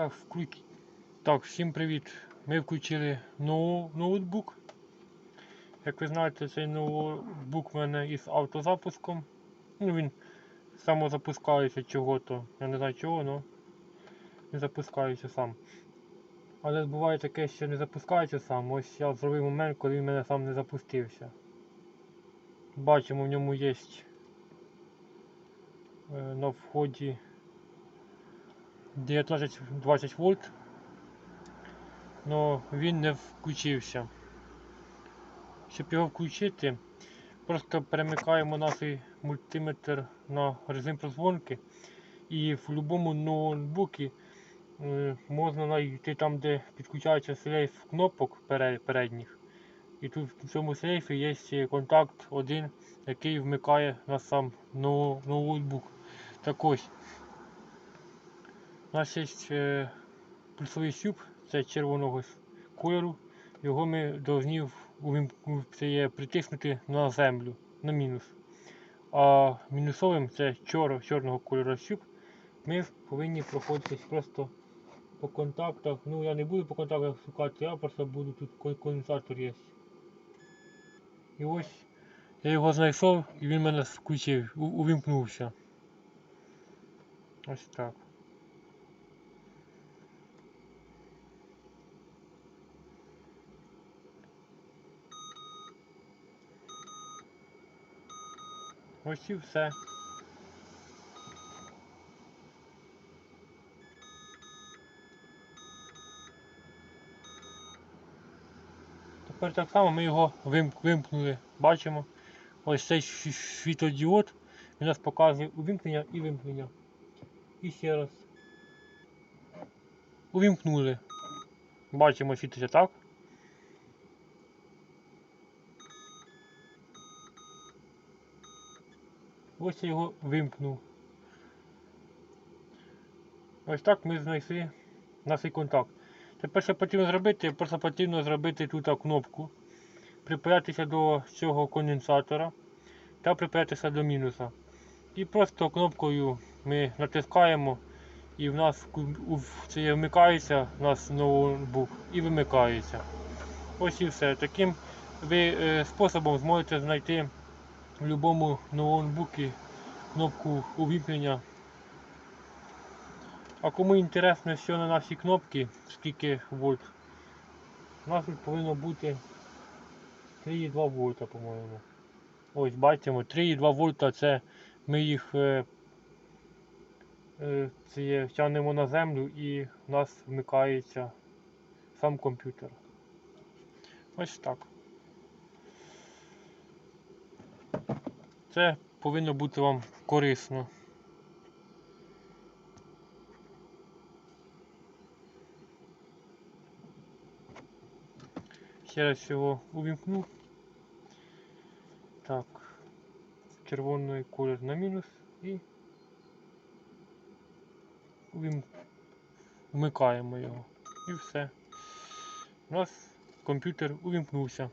Так, вклю- так, всім привіт. Ми включили ноу- ноутбук. Як ви знаєте, цей ноутбук в мене із автозапуском. Ну, він самозапускається чого-то. Я не знаю чого, але він запускається сам. Але буває таке, що не запускається сам. Ось я зробив момент, коли він мене сам не запустився. Бачимо, в ньому є е, на вході 19-20 вольт. Но він не включився. Щоб його включити, просто перемикаємо наш мультиметр на режим прозвонки і в будь-якому ноутбуці е, можна знайти там, де підключається шлейф кнопок передніх. І тут в цьому шлейфі є контакт один, який вмикає на сам ноу- ноутбук. Так ось. У нас є е, пульсовий щуп, це червоного кольору. Його ми повинні притиснути на землю, на мінус. А мінусовим це чор, чорного кольору щуп. Ми повинні проходитись просто по контактах. Ну я не буду по контактах шукати, я просто буду тут конденсатор є. І ось я його знайшов і він мене включив, увімкнувся. Ось так. Ось і все. Тепер так само ми його вимкнули. Бачимо. Ось цей сві- світлодіод. Він нас показує увімкнення і вимкнення. І ще раз. Увімкнули. Бачимо світиться так. Ось я його вимкнув. Ось так ми знайшли наш контакт. Тепер що потрібно зробити, просто потрібно зробити тут кнопку, припаятися до цього конденсатора та припаятися до мінуса. І просто кнопкою ми натискаємо і в нас це вмикається у нас ноутбук і вимикається. Ось і все. Таким ви е, способом зможете знайти в будь-якому ноутбуці кнопку увімкнення. А кому інтересно, що на нашій кнопці, скільки вольт, у нас тут повинно бути 3,2 вольта, по-моєму. Ось бачимо, 3,2 вольта це ми їх е, е, на землю і в нас вмикається сам комп'ютер. Ось так. Це повинно бути вам корисно. Ще раз його увімкну. Так. Червоний колір на мінус і вмикаємо його. І все. У нас комп'ютер увімкнувся.